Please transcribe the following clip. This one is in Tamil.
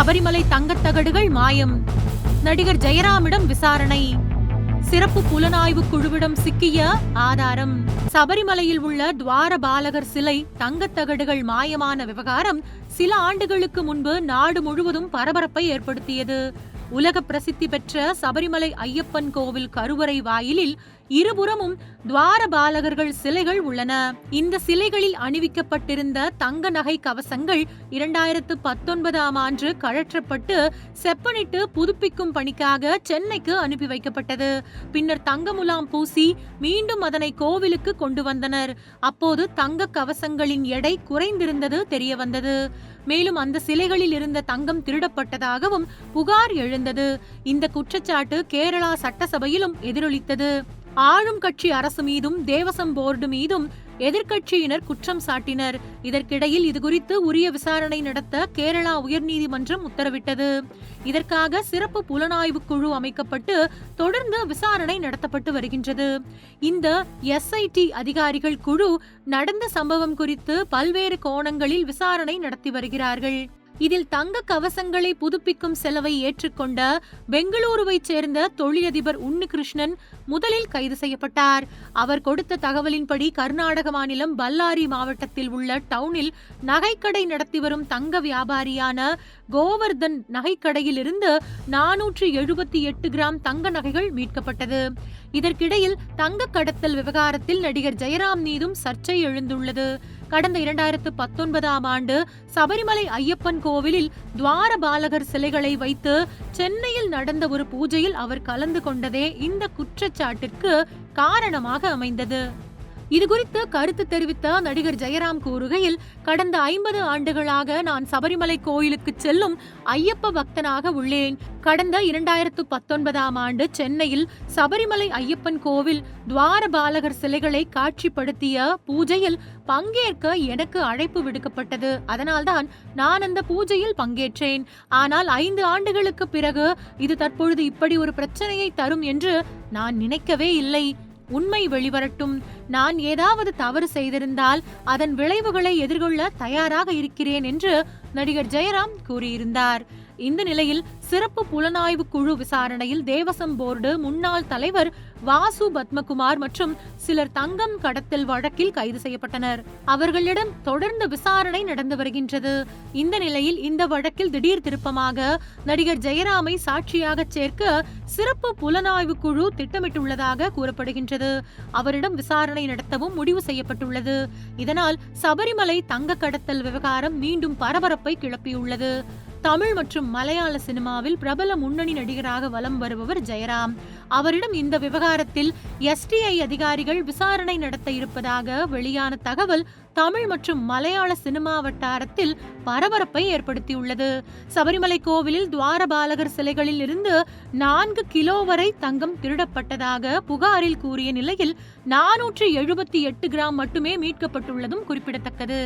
சபரிமலை தங்கத்தகடுகள் மாயம். நடிகர் ஜெயராமிடம் விசாரணை. சிறப்பு புலனாய்வு குழுவிடம் சிக்கிய ஆதாரம். சபரிமலையில் உள்ள துவார பாலகர் சிலை தங்கத்தகடுகள் மாயமான விவகாரம் சில ஆண்டுகளுக்கு முன்பு நாடு முழுவதும் பரபரப்பை ஏற்படுத்தியது. உலக பிரசித்தி பெற்ற சபரிமலை ஐயப்பன் கோவில் கருவறை வாயிலில் இருபுறமும் துவாரபாலகர்கள் சிலைகள் உள்ளன. இந்த சிலைகளில் அணிவிக்கப்பட்டிருந்த தங்க நகை கவசங்கள் இரண்டாயிரத்து பத்தொன்பதாம் ஆண்டு கழற்றப்பட்டு செப்பனிட்டு புதுப்பிக்கும் பணிக்காக சென்னைக்கு அனுப்பி வைக்கப்பட்டது. பின்னர் தங்க முலாம் பூசி மீண்டும் அதனை கோவிலுக்கு கொண்டு வந்தனர். அப்போது தங்க கவசங்களின் எடை குறைந்திருந்தது தெரிய வந்தது மேலும் அந்த சிலைகளில் இருந்த தங்கம் திருடப்பட்டதாகவும் புகார் எழுந்தது. இந்த குற்றச்சாட்டு கேரளா சட்டசபையிலும் எதிரொலித்தது. ஆளும் கட்சி அரசு மீதும் தேவசம் போர்டு மீதும் எதிர்க்கட்சியினர் குற்றம் சாட்டினர். இதற்கிடையில் இதுகுறித்து உரிய விசாரணை நடத்த கேரளா உயர்நீதிமன்றம் உத்தரவிட்டது. இதற்காக சிறப்பு புலனாய்வு குழு அமைக்கப்பட்டு தொடர்ந்து விசாரணை நடத்தப்பட்டு வருகின்றது. இந்த எஸ்ஐடி அதிகாரிகள் குழு நடந்த சம்பவம் குறித்து பல்வேறு கோணங்களில் விசாரணை நடத்தி வருகிறார்கள். இதில் தங்க கவசங்களை புதுப்பிக்கும் செலவை ஏற்றுக்கொண்ட பெங்களூருவைச் சேர்ந்த தொழிலதிபர் உன்னிகிருஷ்ணன் முதலில் கைது செய்யப்பட்டார். அவர் கொடுத்த தகவலின்படி கர்நாடக மாநிலம் பல்லாரி மாவட்டத்தில் உள்ள டவுனில் நகைக்கடை நடத்தி வரும் தங்க வியாபாரியான கோவர்தன் நகைக்கடையில் இருந்து எழுபத்தி எட்டு கிராம் தங்க நகைகள் மீட்கப்பட்டது. இதற்கிடையில் தங்க கடத்தல் விவகாரத்தில் நடிகர் ஜெயராம் மீதும் சர்ச்சை எழுந்துள்ளது. கடந்த இரண்டாயிரத்து பத்தொன்பதாம் ஆண்டு சபரிமலை ஐயப்பன் கோவிலில் துவார பாலகர் சிலைகளை வைத்து சென்னையில் நடந்த ஒரு பூஜையில் அவர் கலந்து கொண்டதே இந்த குற்றச்சாட்டிற்கு காரணமாக அமைந்தது. இது குறித்து கருத்து தெரிவித்த நடிகர் ஜெயராம் கூறுகையில் கடந்த ஐம்பது ஆண்டுகளாக நான் சபரிமலை கோயிலுக்கு செல்லும் ஐயப்ப பக்தனாக உள்ளேன். கடந்த இரண்டாயிரத்து பத்தொன்பதாம் ஆண்டு சென்னையில் சபரிமலை ஐயப்பன் கோவில் துவார பாலகர் சிலைகளை காட்சிப்படுத்திய பூஜையில் பங்கேற்க எனக்கு அழைப்பு விடுக்கப்பட்டது. அதனால்தான் நான் அந்த பூஜையில் பங்கேற்றேன். ஆனால் ஐந்து ஆண்டுகளுக்கு பிறகு இது தற்பொழுது இப்படி ஒரு பிரச்சனையை தரும் என்று நான் நினைக்கவே இல்லை. உண்மை வெளிவரட்டும். நான் ஏதாவது தவறு செய்திருந்தால் அதன் விளைவுகளை எதிர்கொள்ள தயாராக இருக்கிறேன் என்று நடிகர் ஜெயராம் கூறியிருந்தார். இந்த நிலையில் சிறப்பு புலனாய்வு குழு விசாரணையில் தேவசம் போர்டு முன்னாள் தலைவர் வாசு பத்மகுமார் மற்றும் சிலர் தங்கம் கடத்தல் வழக்கில் கைது செய்யப்பட்டனர். அவர்களிடம் தொடர்ந்து விசாரணை நடந்து வருகின்றது. இந்த நிலையில் இந்த வழக்கில் திடீர் திருப்பமாக நடிகர் ஜெயராமை சாட்சியாக சேர்க்க சிறப்பு புலனாய்வு குழு திட்டமிட்டுள்ளதாக கூறப்படுகின்றது. அவரிடம் விசாரணை நடத்தவும் முடிவு செய்யப்பட்டுள்ளது. இதனால் சபரிமலை தங்க கடத்தல் விவகாரம் மீண்டும் பரபரப்பை கிளப்பியுள்ளது. தமிழ் மற்றும் மலையாள சினிமாவில் பிரபல முன்னணி நடிகராக வலம் வருபவர் ஜெயராம். அவரிடம் இந்த விவகாரத்தில் எஸ்டிஐ அதிகாரிகள் விசாரணை நடத்த இருப்பதாக வெளியான தகவல் தமிழ் மற்றும் மலையாள சினிமா வட்டாரத்தில் பரபரப்பை ஏற்படுத்தியுள்ளது. சபரிமலை கோவிலில் துவாரபாலகர் சிலைகளில் இருந்து நான்கு கிலோ வரை தங்கம் திருடப்பட்டதாக புகாரில் கூறிய நிலையில் நானூற்று எழுபத்தி எட்டு கிராம் மட்டுமே மீட்கப்பட்டுள்ளதும் குறிப்பிடத்தக்கது.